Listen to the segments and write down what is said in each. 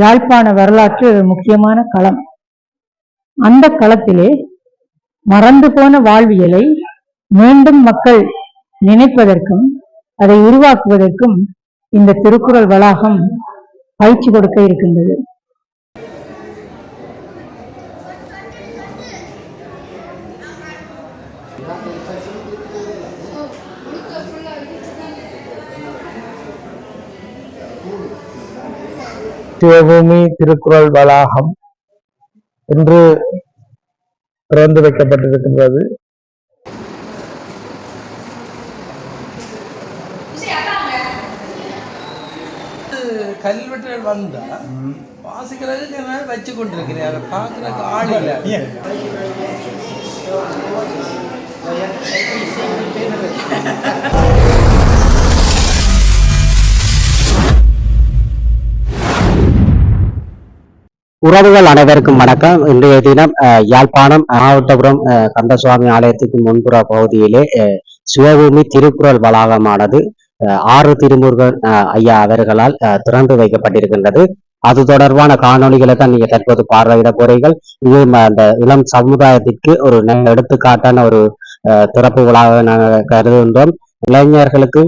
யாழ்ப்பாண வரலாற்று முக்கியமான களம். அந்த களத்திலே மறந்து போன வாழ்வியலை மீண்டும் மக்கள் நினைப்பதற்கும் அதை உருவாக்குவதற்கும் இந்த திருக்குறள் வளாகம் பயிற்சி கொடுக்க இருக்கின்றது. சிவபூமி திருக்குறள் வளாகம் இன்று திறந்து வைக்கப்பட்டிருக்கின்றது. கல்வெட்டுகள் வந்தா வாசிக்கிறதுக்கு நான் வச்சு கொண்டிருக்கிறேன். அதை பார்க்கறதுக்கு ஆள் இல்லை. உறவுகள் அனைவருக்கும் வணக்கம். இன்றைய தினம் யாழ்ப்பாணம் மாவட்டபுரம் கந்தசுவாமி ஆலயத்துக்கு முன்புற பகுதியிலே சிவபூமி திருக்குறள் வளாகமானது ஆறு திருமுருகன் ஐயா அவர்களால் திறந்து வைக்கப்பட்டிருக்கின்றது. அது தொடர்பான காணொளிகளை தான் நீங்க தற்போது பார்வையிட போறீர்கள். இது அந்த இளம் சமுதாயத்திற்கு ஒரு எடுத்துக்காட்டான ஒரு அஹ், திறப்பு விழாவை நாங்கள் கருதுகின்றோம். இளைஞர்களுக்கு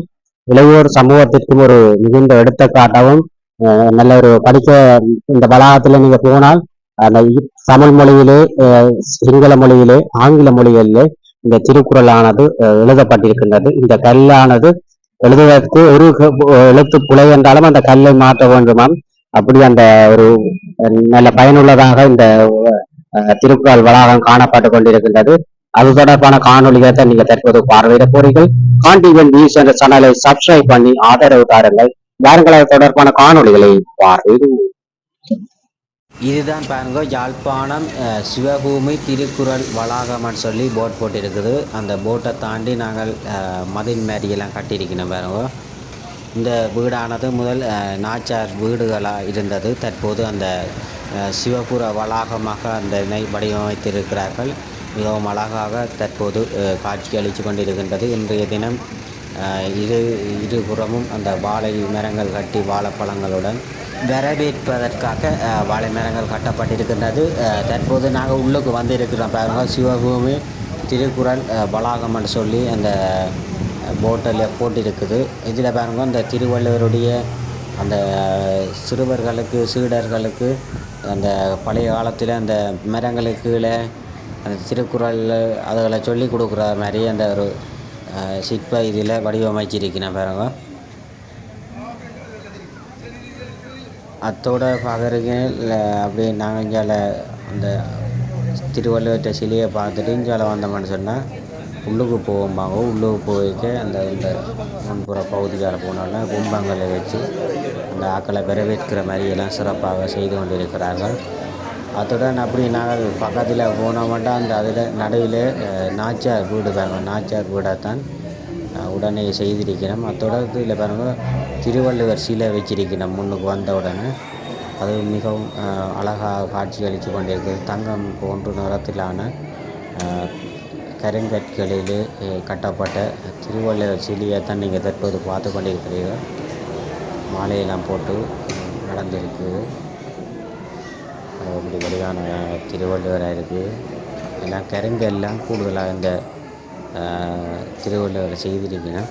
இளையோர் சமூகத்திற்கும் ஒரு மிகுந்த எடுத்துக்காட்டாகவும் நல்ல ஒரு படிக்க இந்த வளாகத்துல நீங்க போனால் அந்த தமிழ் மொழியிலே சிங்கள மொழியிலே ஆங்கில மொழிகளிலே இந்த திருக்குறளானது எழுதப்பட்டிருக்கின்றது. இந்த கல்லானது எழுதுவதற்கு ஒரு எழுத்து புலை என்றாலும் அந்த கல்லை மாற்ற வேண்டுமாம். அப்படி அந்த ஒரு நல்ல பயனுள்ளதாக இந்த திருக்குறள் வளாகம் காணப்பட்டு கொண்டிருக்கின்றது. அது தொடர்பான காணொலிகளை நீங்க தற்போது பார்வையிட போறீர்கள். காண்டிவன் நியூஸ் என்ற சேனலை சப்ஸ்கிரைப் பண்ணி ஆதரவு தாருங்கள். வாருங்கள் அது தொடர்பான காணொளிகளை பார்வையிடுவோம் இதுதான் பாருங்க யாழ்ப்பாணம் அஹ், சிவபூமி திருக்குறள் வளாகம்னு சொல்லி போட் போட்டிருக்குது. அந்த போட்டை தாண்டி நாங்கள் அஹ், மேரியெல்லாம் கட்டியிருக்கணும் பாருங்க. இந்த வீடானது முதல் அஹ், நாச்சார் வீடுகளாக இருந்தது. தற்போது அந்த அஹ், சிவபுர வளாகமாக அந்த இணை வடிவமைத்திருக்கிறார்கள். மிகவும் அழகாக தற்போது காட்சி அளித்து கொண்டிருக்கின்றது. இன்றைய தினம் இரு இருபுறமும் அந்த வாழை மரங்கள் கட்டி வாழைப்பழங்களுடன் வரவேற்பதற்காக வாழை மரங்கள் கட்டப்பட்டிருக்கின்றது. தற்போது நாங்கள் உள்ளுக்கு வந்திருக்கிறோம். பாருங்கள் சிவபூமி திருக்குறள் அஹ், வளாகம்னு சொல்லி அந்த போட்டில் போட்டிருக்குது. இதில் பாருங்கள் அந்த திருவள்ளுவருடைய அந்த சிறுவர்களுக்கு சீடர்களுக்கு அந்த பழைய காலத்தில் அந்த மரங்களுக்கு கீழே அந்த திருக்குறள் அதுகளை சொல்லி கொடுக்குற மாதிரி அந்த ஒரு சிற்ப இதில் வடிவமைச்சிருக்கிறேன் பாருங்க. அத்தோட பார்க்குறீங்க அப்படியே நாங்கள் இங்கே அந்த திருவள்ளுவற்ற சிலையை பார்த்துட்டு இங்கே வந்தோம்னு சொன்னால் உள்ளுக்கு போகும்பாங்க உள்ளுக்கு போய்க்க அந்த இந்த முன்புற பகுதிக்கார போனாலும் கும்பங்களை வச்சு அந்த ஆக்களை வரவேற்கிற மாதிரி எல்லாம் சிறப்பாக செய்து கொண்டிருக்கிறார்கள். அத்துடன் அப்படி நாங்கள் பக்கத்தில் போனோம்னா அந்த அதில் நடுவில் நாச்சார் நாச்சியார் வீடு பாருங்கள் நாச்சியார் வீடாக தான் உடனே செய்திருக்கிறோம். அத்தோட இதில் பாருங்கள் திருவள்ளுவர் சிலை வச்சிருக்கிறோம் முன்னுக்கு வந்த உடனே. அது மிகவும் அழகாக காட்சி அளித்து கொண்டிருக்கிறது. தங்கம் போன்ற நிறத்திலான கருங்கற்களில் கட்டப்பட்ட திருவள்ளுவர் சிலையை தான் நீங்கள் தற்போது பார்த்து கொண்டிருக்கிறீர்கள். மாலையெல்லாம் போட்டு அஹ், நடந்திருக்கு அப்படி வடிவான திருவள்ளுவராக இருக்குது எல்லாம் கருங்கெல்லாம் கூடுதலாக இந்த திருவள்ளுவரை செய்திருக்கணும்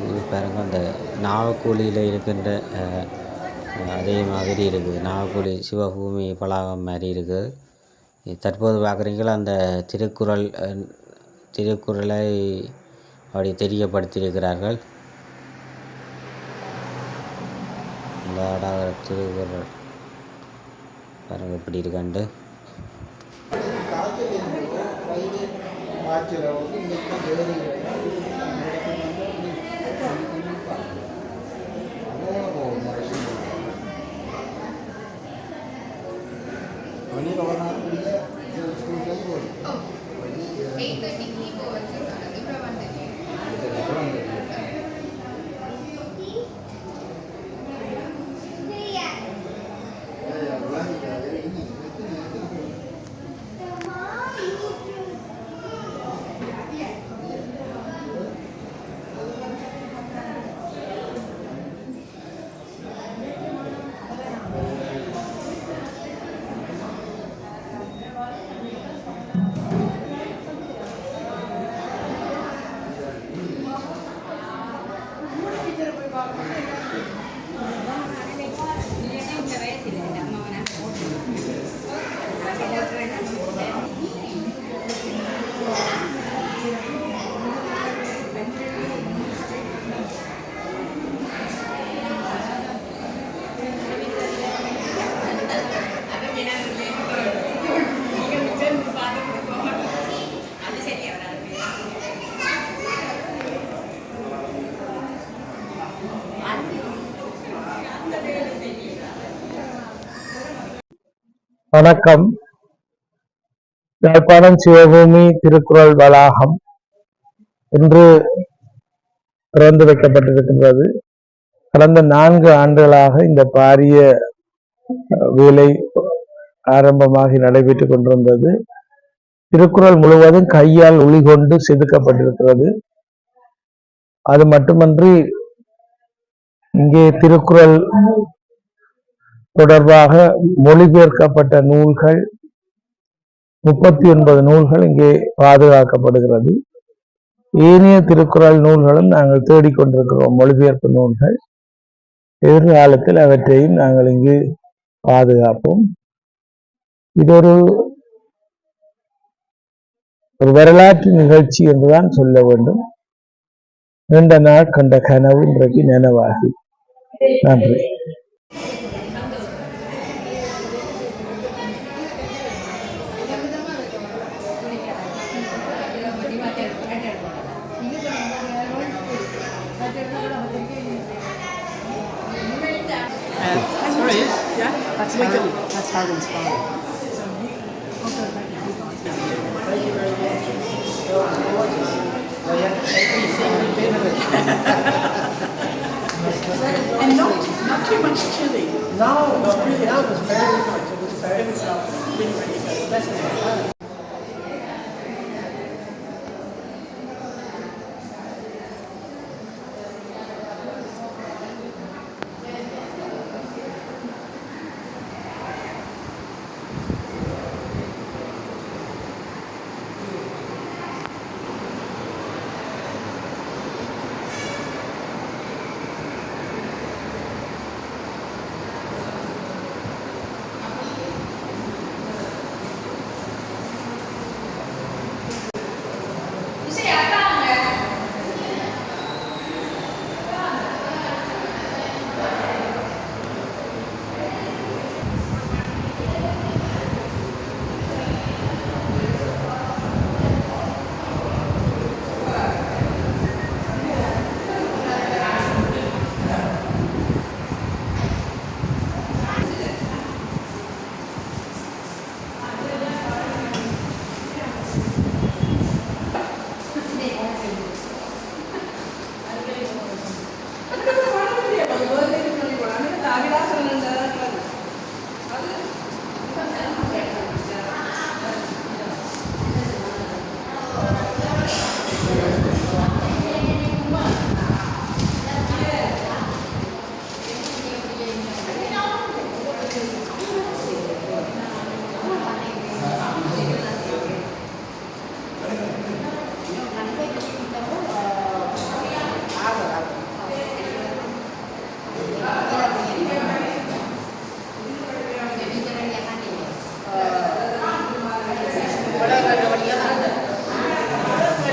இது அந்த நாவக்கூலியில் இருக்கின்ற அதே மாதிரி இருக்குது. நாவக்கூலி சிவபூமி பலாகம் மாதிரி இருக்குது தற்போது பார்க்குறீங்களா அந்த திருக்குறள் திருக்குறளை அப்படி தெரியப்படுத்தியிருக்கிறார்கள். அடாக திருக்குறள் பாருங்க இப்படி இருக்காண்டு எயிட் അറിയില്ല வணக்கம். யாழ்ப்பாணம் சிவபூமி திருக்குறள் வளாகம் இன்று திறந்து வைக்கப்பட்டிருக்கின்றது. கடந்த நான்கு ஆண்டுகளாக இந்த பாரிய வேலை ஆரம்பமாகி நடைபெற்றுக் கொண்டிருந்தது. திருக்குறள் முழுவதும் கையால் ஒளிகொண்டு செதுக்கப்பட்டிருக்கிறது. அது மட்டுமன்றி இங்கே திருக்குறள் தொடர்பாக மொழிபெயர்க்கப்பட்ட நூல்கள் முப்பத்தி ஒன்பது நூல்கள் இங்கே பாதுகாக்கப்படுகிறது. ஏனைய திருக்குறள் நூல்களும் நாங்கள் தேடிக்கொண்டிருக்கிறோம் மொழிபெயர்ப்பு நூல்கள். எதிர்காலத்தில் அவற்றையும் நாங்கள் இங்கு பாதுகாப்போம். இது ஒரு ஒரு வரலாற்று நிகழ்ச்சி என்றுதான் சொல்ல வேண்டும். நீண்ட நாள் கண்ட கனவு இன்றைக்கு நினைவாகி. நன்றி. That's Hagen. That's Hagen's father. and not, not too much chili. No, no, really, that was very good. It was very good. Really, really good.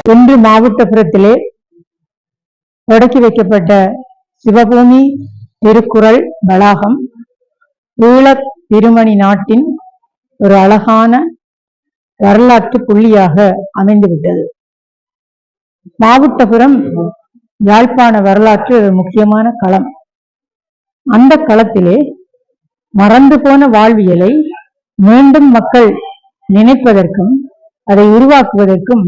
இன்று மாவட்டபுரத்திலே தொடக்கி வைக்கப்பட்ட சிவபூமி திருக்குறள் வளாகம் ஈழத் திருமணி நாட்டின் ஒரு அழகான வரலாற்று புள்ளியாக அமைந்துவிட்டது. மாவட்டபுரம் யாழ்ப்பாண வரலாற்று ஒரு முக்கியமான களம். அந்த களத்திலே மறந்து போன வாழ்வியலை மீண்டும் மக்கள் நினைப்பதற்கும் அதை உருவாக்குவதற்கும்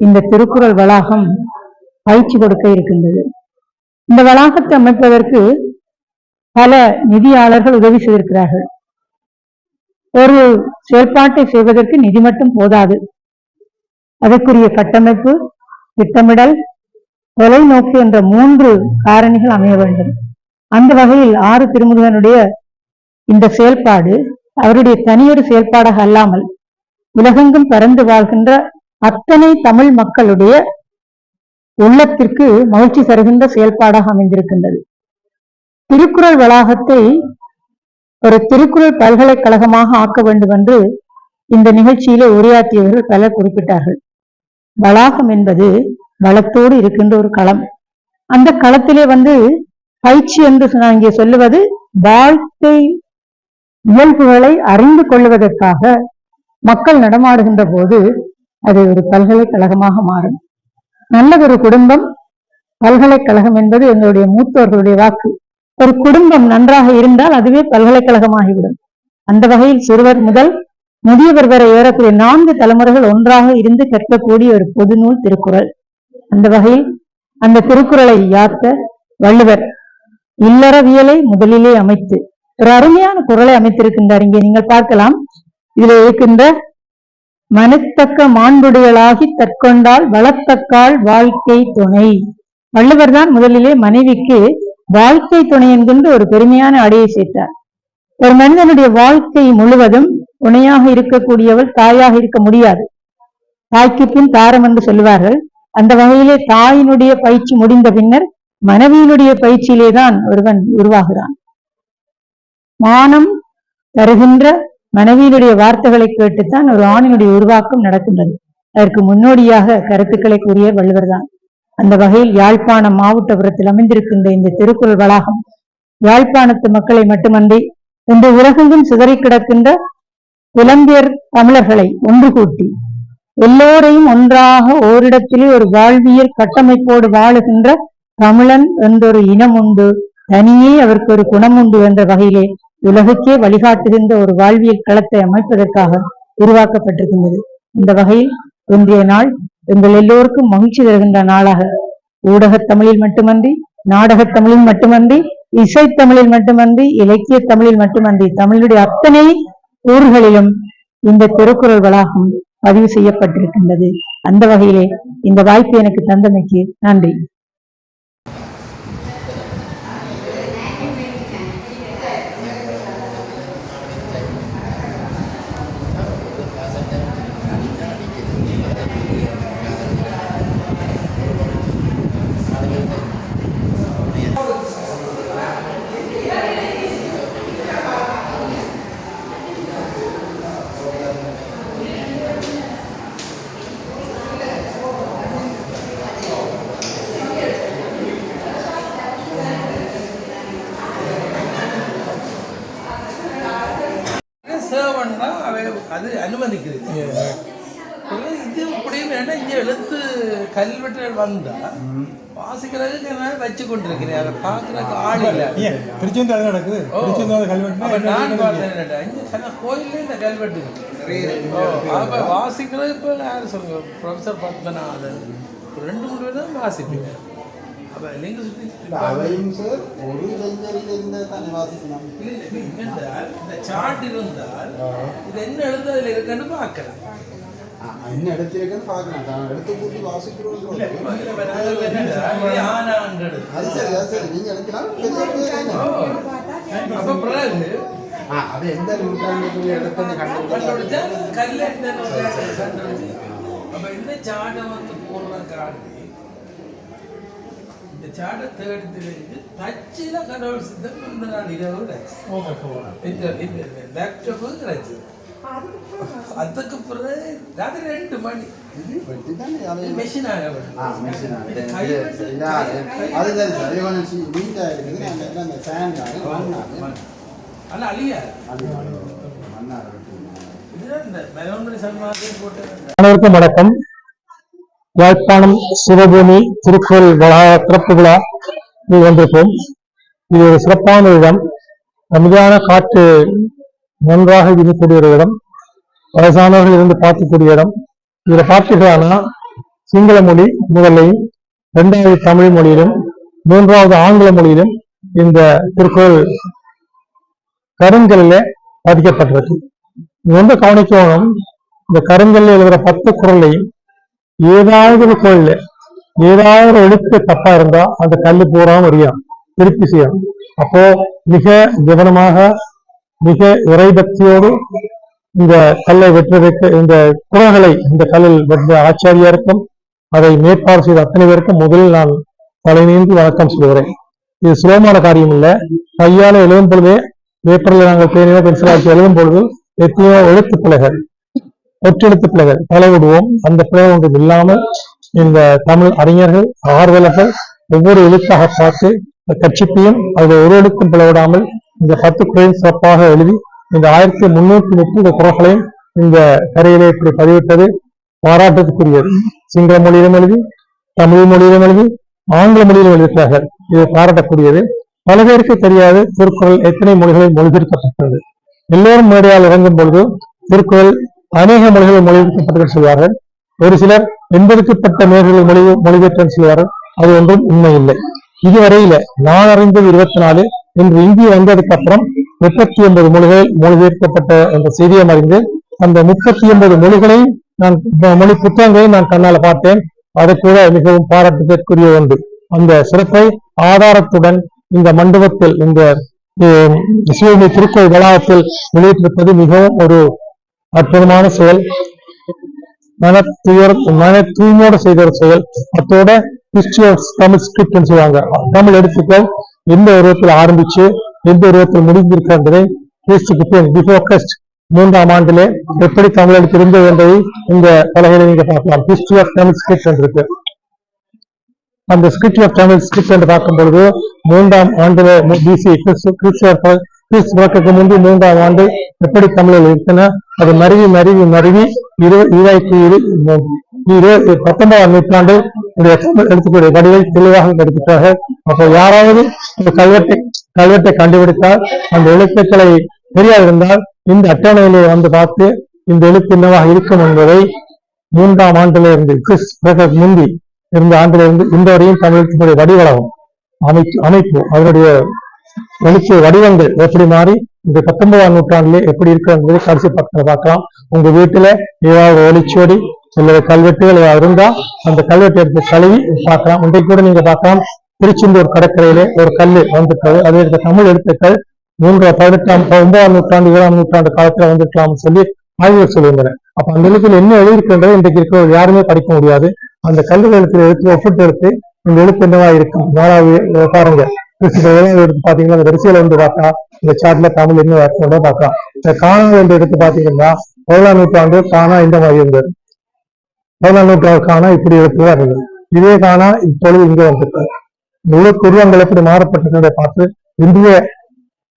இந்த திருக்குறள் வளாகம் பயிற்சி கொடுக்க இருக்கின்றது. இந்த வளாகத்தை அமைப்பதற்கு பல நிதியாளர்கள் உதவி செய்திருக்கிறார்கள். ஒரு செயல்பாட்டை செய்வதற்கு நிதி மட்டும் போதாது. அதற்குரிய கட்டமைப்பு திட்டமிடல் தொலைநோக்கு என்ற மூன்று காரணிகள் அமைய வேண்டும். அந்த வகையில் ஆறு திருமுருகனுடைய இந்த செயல்பாடு அவருடைய தனியொரு செயல்பாடாக அல்லாமல் உலகெங்கும் பறந்து வாழ்கின்ற அத்தனை தமிழ் மக்களுடைய உள்ளத்திற்கு மகிழ்ச்சி தருகின்ற செயல்பாடாக அமைந்திருக்கின்றது. திருக்குறள் வளாகத்தை ஒரு திருக்குறள் பல்கலைக்கழகமாக ஆக்க வேண்டும் என்று இந்த நிகழ்ச்சியிலே உரையாற்றியவர்கள் பலர் குறிப்பிட்டார்கள். வளாகம் என்பது வளத்தோடு இருக்கின்ற ஒரு களம். அந்த களத்திலே வந்து பயிற்சி என்று நான் இங்கே சொல்லுவது வாழ்க்கை இயல்புகளை அறிந்து கொள்வதற்காக மக்கள் நடமாடுகின்ற போது அது ஒரு பல்கலைக்கழகமாக மாறும். நல்லதொரு குடும்பம் பல்கலைக்கழகம் என்பது எங்களுடைய மூத்தோர்களுடைய வாக்கு. ஒரு குடும்பம் நன்றாக இருந்தால் அதுவே பல்கலைக்கழகமாகிவிடும். அந்த வகையில் சிறுவர் முதல் முதியவர் வரை ஏறக்கூடிய நான்கு தலைமுறைகள் ஒன்றாக இருந்து கற்கக்கூடிய ஒரு பொது நூல் திருக்குறள். அந்த வகையில் அந்த திருக்குறளை யாத்த வள்ளுவர். இல்லறவியலை முதலிலே அமைத்து. ஒரு அருமையான குரலை அமைத்திருக்கின்றார். இங்கே நீங்கள் பார்க்கலாம். இதில் இருக்கின்ற மனத்தக்க மாண்புடையளாகி தற்கொண்டால் வளத்தக்கால் வாழ்க்கை துணை. வள்ளுவர் தான் முதலிலே மனைவிக்கு வாழ்க்கை துணை என்கின்ற ஒரு பெருமையான அடையை சேர்த்தார். ஒரு மனிதனுடைய வாழ்க்கை முழுவதும் துணையாக இருக்கக்கூடியவள் தாயாக இருக்க முடியாது. தாய்க்கு பின் தாரம் என்று சொல்லுவார்கள். அந்த வகையிலே தாயினுடைய பயிற்சி முடிந்த பின்னர் மனைவியினுடைய பயிற்சியிலே தான் ஒருவன் உருவாகிறான். மானம் தருகின்ற மனைவியினுடைய வார்த்தைகளை கேட்டுத்தான் ஒரு ஆணினுடைய உருவாக்கம் நடக்கின்றது. அதற்கு முன்னோடியாக கருத்துக்களை கூறிய வள்ளுவர்தான் அந்த வகையில் யாழ்ப்பாணம் மாவட்டபுரத்தில் அமைந்திருக்கின்ற இந்த திருக்குறள் வளாகம் யாழ்ப்பாணத்து மக்களை மட்டுமன்றி இன்று உலகெங்கும் சிதறி கிடக்கின்ற இளம்பியர் தமிழர்களை ஒன்று கூட்டி எல்லோரையும் ஒன்றாக ஓரிடத்திலே ஒரு வாழ்வியல் கட்டமைப்போடு வாழுகின்ற தமிழன் என்றொரு இனம் உண்டு. தனியே அவருக்கு ஒரு குணம் உண்டு என்ற வகையிலே உலகுக்கே வழிகாட்டுகின்ற ஒரு வாழ்வியல் களத்தை அமைப்பதற்காக உருவாக்கப்பட்டிருக்கின்றது. இந்த வகையில் இன்றைய நாள் எங்கள் எல்லோருக்கும் மகிழ்ச்சி தருகின்ற நாளாக. ஊடகத் தமிழில் மட்டுமன்றி நாடகத் தமிழில் மட்டுமன்றி இசைத்தமிழில் மட்டுமன்றி இலக்கிய தமிழில் மட்டுமன்றி தமிழுடைய அத்தனை ஊர்களிலும் இந்த திருக்குறள் வளாகம் பதிவு செய்யப்பட்டிருக்கின்றது. அந்த வகையிலே இந்த வாய்ப்பு எனக்கு தந்தமைக்கு நன்றி சேவன்னா அவை அது அனுமதிக்கிறது அப்புறம் இது இப்படியும் வேணா இங்கே எழுத்து கல்வெட்டுகள் வந்தா வாசிக்கிறதுக்கு நான் கொண்டிருக்கிறேன் அதை பார்க்கறதுக்கு ஆள் இல்லை. ஏன்? திருச்செந்தூர் நடக்குது. திருச்செந்தூர் என்ன நான்? பார்த்தேன் இங்க சில கோயில்ல இந்த கல்வெட்டு இருக்கு. ஓ, அப்ப வாசிக்கிறது இப்போ யார் சொல்லுங்க? ப்ரொஃபஸர் பத்மநாதன் ஒரு ரெண்டு மூணு பேர் தான் வாசிப்பீங்க அப்ப நீங்க சுத்தி அவையும் சார் ஒரு இளைஞரில் இருந்த தானே வாசிக்கணும்? இல்ல, இல்ல, இப்ப என்னென்றால், இந்த சார்ட் இருந்தால் இது என்ன எழுத்து அதுல இருக்குன்னு பார்க்கலாம். ஆ, என்ன எடுத்திருக்குன்னு பார்க்கலாம் தான் எடுத்து கூட்டி வாசிக்கிறோம். அது சரி அது சரி நீங்க ஆ, அது எந்த நூற்றாண்டுக்குள்ள எடுத்துன்னு கண்டுபிடிச்சா. அப்ப இந்த சாட்டை வந்து போடுற காட்டி இந்த சாட்டை தேடி தெரிஞ்சு தச்சில கடவுள் சித்தம் இந்த நாள் இரவு இந்த லேப்டாப்பு கிடைச்சது அதுக்கு பிறகு ராத்திரி ரெண்டு மணி. மெஷின் சரி கொஞ்சம் இருக்குது. அந்த ஃபேன் அனைவருக்கும் வணக்கம். யாழ்ப்பாணம் சிவபூமி திருக்குறள் வளாக திறப்பு விழா இது வந்திருப்போம். இது ஒரு சிறப்பான இடம். அமைதியான காற்று நன்றாக இருக்கக்கூடிய ஒரு இடம். வயசானவர்கள் இருந்து பார்க்கக்கூடிய இடம். இதுல பார்த்தீங்கன்னா சிங்கள மொழி முதலையும் இரண்டாவது தமிழ் மொழியிலும் மூன்றாவது ஆங்கில மொழியிலும் இந்த திருக்குறள் கருங்கல்ல பதிக்கப்பட்டிருக்கு. இது கவனிக்கணும் இந்த கருங்கல்ல எழுதுற பத்து குரலையும் ஏதாவது ஒரு குரல்ல ஏதாவது ஒரு எழுத்து தப்பா இருந்தா அந்த கல்லு பூரா அறியும் திருப்பி செய்யணும் அப்போ மிக கவனமாக மிக இறைபக்தியோடு இந்த கல்லை வெற்றுவதற்கு இந்த குரல்களை இந்த கல்லில் வெற்ற ஆச்சாரியாருக்கும் அதை மேற்பார்வை செய்த அத்தனை பேருக்கும் முதலில் நான் தலைநீந்து வணக்கம் சொல்கிறேன் இது சுலபமான காரியம் இல்லை. கையால் எழுதும் பொழுதே பேப்பரில் நாங்கள் பேனையோ பென்சில் வச்சு எழுதும் பொழுது எத்தனையோ எழுத்து பிள்ளைகள் ஒற்றெழுத்து பிள்ளைகள் தலை விடுவோம் அந்த பிழை ஒன்றும் இல்லாமல் இந்த தமிழ் அறிஞர்கள் ஆர்வலர்கள் ஒவ்வொரு எழுத்தாக பார்த்து கட்சிப்பையும் அதில் ஒரு எழுத்தும் பிளவிடாமல் இந்த பத்து குறையும் சிறப்பாக எழுதி இந்த ஆயிரத்தி முன்னூத்தி முப்பது குரல்களையும் இந்த கரையிலே இப்படி பதிவிட்டது பாராட்டத்துக்குரியது சிங்கள மொழியிலும் எழுதி தமிழ் மொழியிலும் எழுதி ஆங்கில மொழியிலும் எழுதியிருக்கிறார்கள். இது பாராட்டக்கூடியது. பல பேருக்கு தெரியாது திருக்குறள் எத்தனை மொழிகளில் மொழிபெயர்க்கப்பட்டது எல்லோரும் மேடையால் இறங்கும் பொழுது திருக்குறள் அநேக மொழிகளில் மொழிபெயர்க்கப்பட்டது சொல்வார்கள். ஒரு சிலர் எண்பதுக்குப்பட்ட மேல்களில் மொழி மொழிபெயர்த்தம் சொல்வார்கள். அது ஒன்றும் உண்மை இல்லை இதுவரையில நான் அறிந்தது இருபத்தி நாலு இன்று இந்திய வந்ததுக்கு அப்புறம் முப்பத்தி ஒன்பது மொழிகள் மொழிபெயர்க்கப்பட்ட என்ற செய்தியை அறிந்து அந்த முப்பத்தி ஒன்பது மொழிகளையும் நான் மொழி புத்தகங்களையும் நான் கண்ணால பார்த்தேன். அது கூட மிகவும் பாராட்டுதற்குரிய ஒன்று. அந்த சிறப்பை ஆதாரத்துடன் இந்த மண்டபத்தில் இந்த அஹ், சிவகங்கை திருக்கோயில் வளாகத்தில் வெளியிட்டிருப்பது மிகவும் ஒரு அற்புதமான செயல். மன துயர் மன தூய்மையோட செய்த ஒரு செயல். அத்தோட ஹிஸ்டரி ஆஃப் தமிழ் ஸ்கிரிப்ட்னு சொல்லுவாங்க. தமிழ் எடுத்துக்கள் எந்த உருவத்தில் ஆரம்பிச்சு எந்த உருவத்தில் முடிந்திருக்கின்றதை கிறிஸ்துக்கு பின் பிஃபோர் கிறிஸ்ட் மூன்றாம் ஆண்டிலே எப்படி தமிழ் எழுத்து இருந்தது என்பதை இந்த பலகையில நீங்க பார்க்கலாம். ஹிஸ்டரி ஆஃப் தமிழ் ஸ்கிரிப்ட் என்று அந்த ஸ்கிரிப்ட் ஆஃப் தமிழ் ஸ்கிரிப்ட் என்று பார்க்கும் பொழுது மூன்றாம் ஆண்டுல பிசி கிறிஸ்து கிறிஸ்துவ கிறிஸ்து பிறக்கக்கு முன்பு மூன்றாம் ஆண்டு எப்படி தமிழில் இருக்குன்னா அது மருவி மருவி மருவி இரு இருபத்தி பத்தொன்பதாம் நூற்றாண்டு இந்த தமிழ் வடிவை தெளிவாக எடுத்துட்டார்கள் அப்போ யாராவது இந்த கல்வெட்டை கல்வெட்டை கண்டுபிடித்தால் அந்த எழுத்துக்களை தெரியாதிருந்தால் இந்த அட்டவணையிலே வந்து பார்த்து இந்த எழுத்து என்னவாக இருக்கும் என்பதை மூன்றாம் ஆண்டுல இருந்து கிறிஸ் முந்தி இருந்த ஆண்டுல இருந்து இந்த வரையும் தமிழகத்தினுடைய வடிவளவும். அமைப்பு அமைப்பு அதனுடைய எழுத்து வடிவங்கள் எப்படி மாறி இந்த பத்தொன்பதாம் நூற்றாண்டிலே எப்படி இருக்கு என்பதை கடைசி பக்கத்துல பார்க்கலாம். உங்க வீட்டுல ஏதாவது ஒளிச்சுவடி சில கல்வெட்டுகள் இருந்தா அந்த கல்வெட்டு எடுத்து கழுவி பார்க்கலாம். இன்றைக்கு கூட நீங்க பார்க்கலாம். திருச்செந்தூர் கடற்கரையிலே ஒரு கல் வந்திருக்கிறது. அது எடுத்த தமிழ் எழுத்துக்கள் மூன்று பதினெட்டாம் ஒன்பதாம் நூற்றாண்டு ஏழாம் நூற்றாண்டு காலத்துல வந்திருக்கலாம்னு சொல்லி ஆய்வுகள் சொல்லியிருந்தேன் அப்ப அந்த எழுத்துல என்ன எழுதியிருக்கின்றது இன்றைக்கு இருக்கிறவர்கள் யாருமே படிக்க முடியாது. அந்த கல்வி எழுத்துல எழுத்து ஒப்பிட்டு எடுத்து இந்த எழுத்து என்னவா இருக்கும் நாலாவது பாருங்க எடுத்து பாத்தீங்கன்னா அந்த வரிசையில வந்து பார்த்தா இந்த சாட்ல தமிழ் என்ன பார்க்கலாம். இந்த காணா என்று எடுத்து பாத்தீங்கன்னா பதினாம் நூற்றாண்டு காணா இந்த மாதிரி இருந்தது. பதினாம் நூற்றாண்டு காணா இப்படி எழுத்துதான் இருந்தது இதே காணா இப்பொழுது இங்க வந்திருக்காரு முழு துருவங்கள் எப்படி மாறப்பட்டிருக்கிறத பார்த்து இந்திய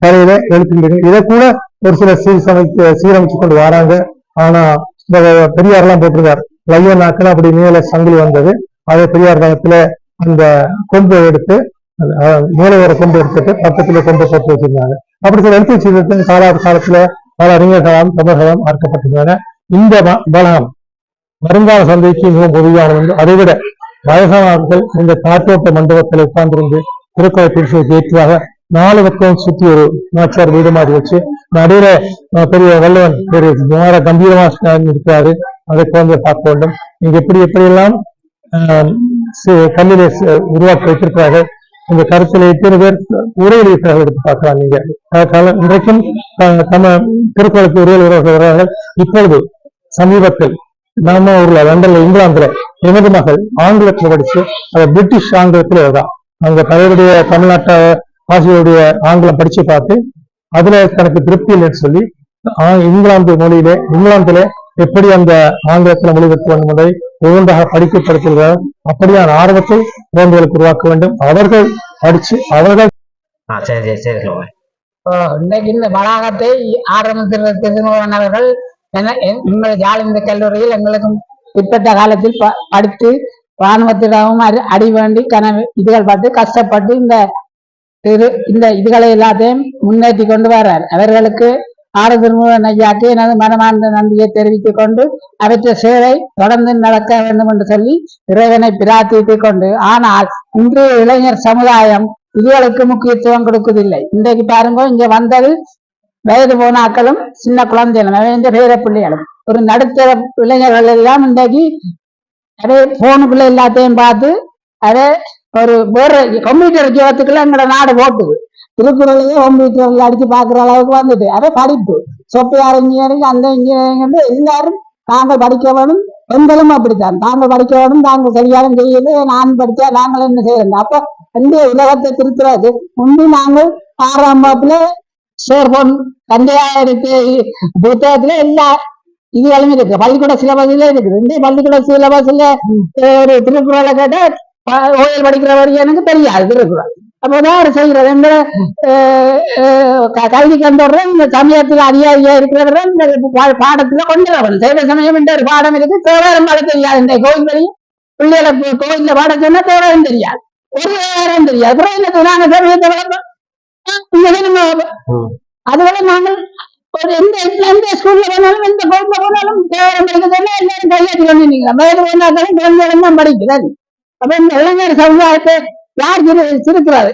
கரையில எழுத்துக்கள் இதை கூட ஒரு சில சீரமைத்து சீரமைச்சு கொண்டு வராங்க. ஆனா இந்த பெரியார் எல்லாம் போட்டிருக்காரு. லைய நாட்கள் அப்படி மேல சங்கிலி வந்தது. அதே பெரியார் காலத்துல அந்த கொம்பை எடுத்து அஹ், மேலே கொம்பு எடுத்துட்டு பக்கத்துல கொம்பு போட்டு வச்சிருந்தாங்க. அப்படி சில எழுத்து சீரத்தின் கால காலத்துல பல அறிஞர்களால் தமிழர்களும் மாற்றப்பட்டிருந்தன இந்த பலகம் வருங்கால சந்தைக்கு மிகவும் உதவியானது என்று அதைவிட வயசானவர்கள் இந்த காற்றோட்ட மண்டபத்தில் உட்கார்ந்திருந்து திருக்கோவை திருச்சி ஏற்றுவாக நாலு பக்கம் சுத்தி ஒரு நாச்சார் வீடு மாதிரி வச்சு நடுவில் பெரிய வல்லவன் பெரிய குமார கம்பீரமா இருக்கிறாரு அதை குழந்தை பார்க்க வேண்டும். இங்க எப்படி எப்படியெல்லாம் ஆஹ், கல்லிலே உருவாக்கி வைத்திருக்கிறார்கள் இந்த கருத்துல எத்தனை பேர் உரையில் இருக்கிறார்கள் எடுத்து பார்க்கலாம் நீங்க. இன்றைக்கும் தம நம்ம திருக்குறளுக்கு உரையில் உருவாக்குகிறார்கள் இப்பொழுது சமீபத்தில் நம்ம ஊர்ல லண்டன்ல இங்கிலாந்துல எனது மகள் ஆங்கிலத்துல படிச்சு அதை பிரிட்டிஷ் ஆங்கிலத்துல எழுதான் அவங்க தலைவருடைய தமிழ்நாட்டு ஆசிரியருடைய ஆங்கிலம் படிச்சு பார்த்து அதுல தனக்கு திருப்தி இல்லைன்னு சொல்லி இங்கிலாந்து மொழியிலே இங்கிலாந்துல எப்படி அந்த ஆங்கிலத்துல மொழிபெயர்க்க வேண்டும் என்பதை ஒவ்வொன்றாக படிக்கப்படுத்துகிறார் அப்படியான ஆர்வத்தை குழந்தைகளுக்கு உருவாக்க வேண்டும். அவர்கள் படிச்சு அவர்கள் ஆ சரி சரி சரி இன்னைக்கு இந்த வளாகத்தை ஆரம்பத்தில் திருமணவர்கள் எங்கள் ஜாலிந்த கல்லூரியில் எங்களுக்கும் பிற்பட்ட காலத்தில் ப- படித்து ராணுவத்திடமும் அடி அடி வேண்டி கனவு இதுகள் பார்த்து கஷ்டப்பட்டு இந்த திரு இந்த இதுகளை எல்லாத்தையும் முன்னேற்றி கொண்டு வர்றார். அவர்களுக்கு ஆறு திருமுருகன் ஐயாக்கு எனது மனமார்ந்த நன்றியை தெரிவித்துக் கொண்டு அவற்றை சேவை தொடர்ந்து நடக்க வேண்டும் என்று சொல்லி இறைவனை பிரார்த்தித்துக் கொண்டு ஆனால் இன்றைய இளைஞர் சமுதாயம் இதுகளுக்கு முக்கியத்துவம் கொடுக்கதில்லை இன்றைக்கு பாருங்க இங்க வந்தது வயது போன அக்களும் சின்ன குழந்தைகளும் இந்த பேர பிள்ளைகளும். ஒரு நடுத்தர இளைஞர்கள் எல்லாம் இன்றைக்கு அதே போனுக்குள்ள எல்லாத்தையும் பார்த்து அதே ஒரு வேற கம்ப்யூட்டர் ஜீவத்துக்குள்ள எங்களோட நாடு போட்டுது. திருக்குறளையே கம்ப்யூட்டர்ல அடிச்சு பாக்குற அளவுக்கு வந்துட்டு அதே படிப்பு. சாஃப்ட்வேர் இன்ஜினியரிங் அந்த இன்ஜினியரிங் வந்து எல்லாரும் தாங்கள் படிக்க வேணும் பெண்களும் அப்படித்தான். தாங்கள் படிக்க வேணும் தாங்கள் கல்யாணம் செய்யல நான் படித்தா நாங்கள் என்ன செய்யணும் அப்ப இந்த உலகத்தை திருத்துறது. முன்பு நாங்கள் ஆறாம் வகுப்புல சேர்பொன் தந்தையாயிருக்கு புத்தகத்துல எல்லா இதுகளும் இருக்கு பள்ளிக்கூட சிலபஸ்ல இருக்கு ரெண்டு பள்ளிக்கூட சிலபஸ்ல ஒரு திருக்குறளை கேட்டா ஓயல் படிக்கிற எனக்கு தெரியாது திருக்குறள் அப்பதான் செய்கிறது செய்யறது இந்த அஹ், கல்வி இந்த சமயத்துல அதிகாரியா இருக்கிறவரை இந்த பா- பாடத்துல கொண்டு வரணும் சமயம் என்ற ஒரு பாடம் இருக்கு தேவாரம் பாட தெரியாது இந்த கோயில் வரையும் பிள்ளைகளை கோயில்ல பாட சொன்னா தேவாரம் தெரியாது ஒரு தேவாரம் தெரியாது அப்புறம் என்ன நாங்க சமயத்தை வளர்ப்போம் இங்க நம்ம அதுவரை நாங்கள் ஒரு எந்த எந்த ஸ்கூல்ல போனாலும் எந்த குழந்தை போனாலும் தேவரம் படிக்கிறதுல எல்லாரும் கையாட்டி வயது போனாலும் குழந்தைகளும் தான் படிக்கிறது. அப்ப இந்த இளைஞர் சமுதாயத்தை யார் திரு- திருக்கிறாரு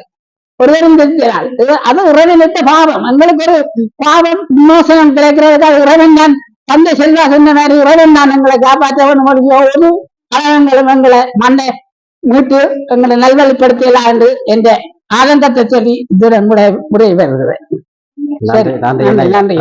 ஒருவரும் திருக்கிறார் அது உறவினத்த பாவம். எங்களுக்கு ஒரு பாவம் விமோசனம் கிடைக்கிறதுக்கு அது உறவன் தான். தந்தை செல்வா சொன்ன மாதிரி உறவன் தான். எங்களை காப்பாற்றவன் முடியும் ஒரு அழகங்களும் எங்களை மண்ணை மீட்டு எங்களை நல்வழிப்படுத்தலாம் என்று என்ற ஆனந்தத்தை சொல்லி இதுடன் முறை வருகிறது நன்றி நன்றி